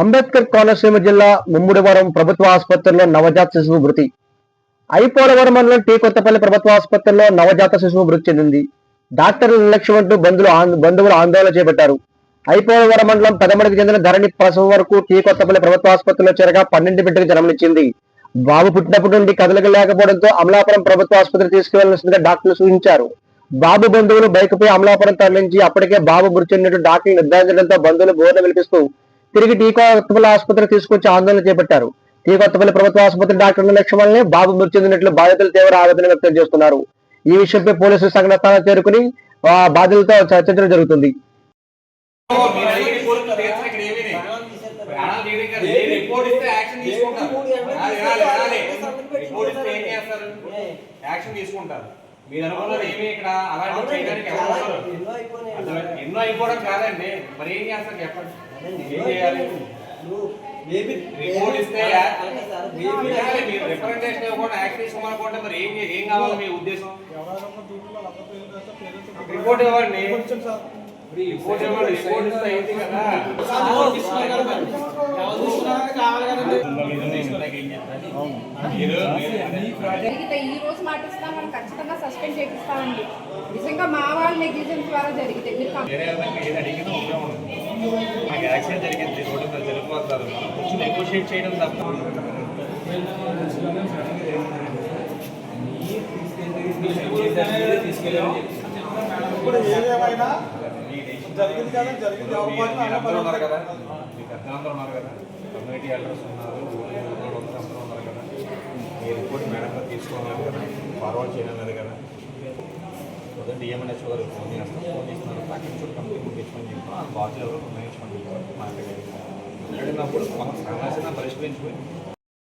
అంబేద్కర్ కోనసీమ జిల్లా ముమ్మిడివరం ప్రభుత్వ ఆసుపత్రిలో నవజాత శిశువు మృతి. ఐపోలవరం మండలం టీ కొత్తపల్లి ప్రభుత్వ ఆసుపత్రిలో నవజాత శిశువు మృతి చెందింది. డాక్టర్ల నిర్లక్ష్యం అంటూ బంధువులు బంధువులు ఆందోళన చేపట్టారు. ఐపోలవరం మండలం పెదమడికి చెందిన ధరణి ప్రసవం వరకు టీ కొత్తపల్లి ప్రభుత్వ ఆసుపత్రిలో చేరగా పన్నెండు బిడ్డకు జన్మనిచ్చింది. బాబు పుట్టినప్పటి నుండి కదలిక లేకపోవడంతో అమలాపురం ప్రభుత్వ ఆసుపత్రి తీసుకువెళ్ళాల్సిందిగా డాక్టర్లు సూచించారు. బాబు బంధువులు బైక్పై అమలాపురం తరలించి అప్పటికే బాబు మృతి చెందినట్టు డాక్టర్లు నిర్ధారించడంతో బంధువులు బోర్డు విలిపిస్తూ తిరిగి టీ కొత్తపల్లి ఆసుపత్రి తీసుకొచ్చి ఆందోళన చేపట్టారు. టీ కొత్తపల్లి ప్రభుత్వ ఆసుపత్రి డాక్టర్ల లక్ష్యం బాబు మృతి చెందినట్లు బాధితులు తీవ్ర ఆవేదన వ్యక్తం చేస్తున్నారు. ఈ విషయంపై పోలీసులు సంఘటన స్థానం చేరుకుని బాధితులతో చర్చించడం జరుగుతుంది. మీరు మీరు అనుకున్నారు ఏమీ ఇక్కడ? అలాంటి చేయడానికి ఎన్నో అయిపోవడం కాదండి మరి ఏం చేస్తారు చెప్పండి ఏం చేయాలి రిపోర్ట్ ఇస్తే రిప్రజెంటేషన్ ఇవ్వకుండా మరి ఏం ఏం కావాలి మీ ఉద్దేశం రిపోర్ట్ ఇవ్వండి రిపోర్ట్ ఇవ్వండి రిపోర్ట్ ఇస్తే ఏంటి కదా మీరు జరిగితే ఈ రోజు మాటిస్తాం మనం ఖచ్చితంగా సస్పెండ్ చేపిస్తామండి నిజంగా మా వాళ్ళ నెగ్లిజెన్స్ ద్వారా జరిగితే మీరు. నాకు యాక్సిడెంట్ జరిగింది రోడ్డు మీద జరిగిపోతారు కొంచెం నెగోషియేట్ చేయడం తప్ప ఇప్పుడు ఏదేమైనా జరిగింది కదా జరిగింది మీరు- మీరు అందరూ ఉన్నారు కదా మీ పెద్దలందరూ ఉన్నారు. కదా కమ్యూనిటీ ఎల్డర్స్ ఉన్నారు అందరూ ఉన్నారు కదా. మీ రిపోర్ట్ మేడం తీసుకోలేదు కదా. ఫార్వర్డ్ చేయడం లేదు కదా. ఉదయం డిఎంఎన్హెచ్ గారు ఫోన్ చేస్తాం ఫోన్ చేస్తున్నారు. ప్యాకెట్ చూడు కంపెనీ ముగించమని చెప్పి. ఆ బాధ్యులు ఎవరు? నిర్ణయించమని చెప్పి మాట్లాడారు మాట్లాడినప్పుడు మనం సమస్యను పరిష్కరించుకొని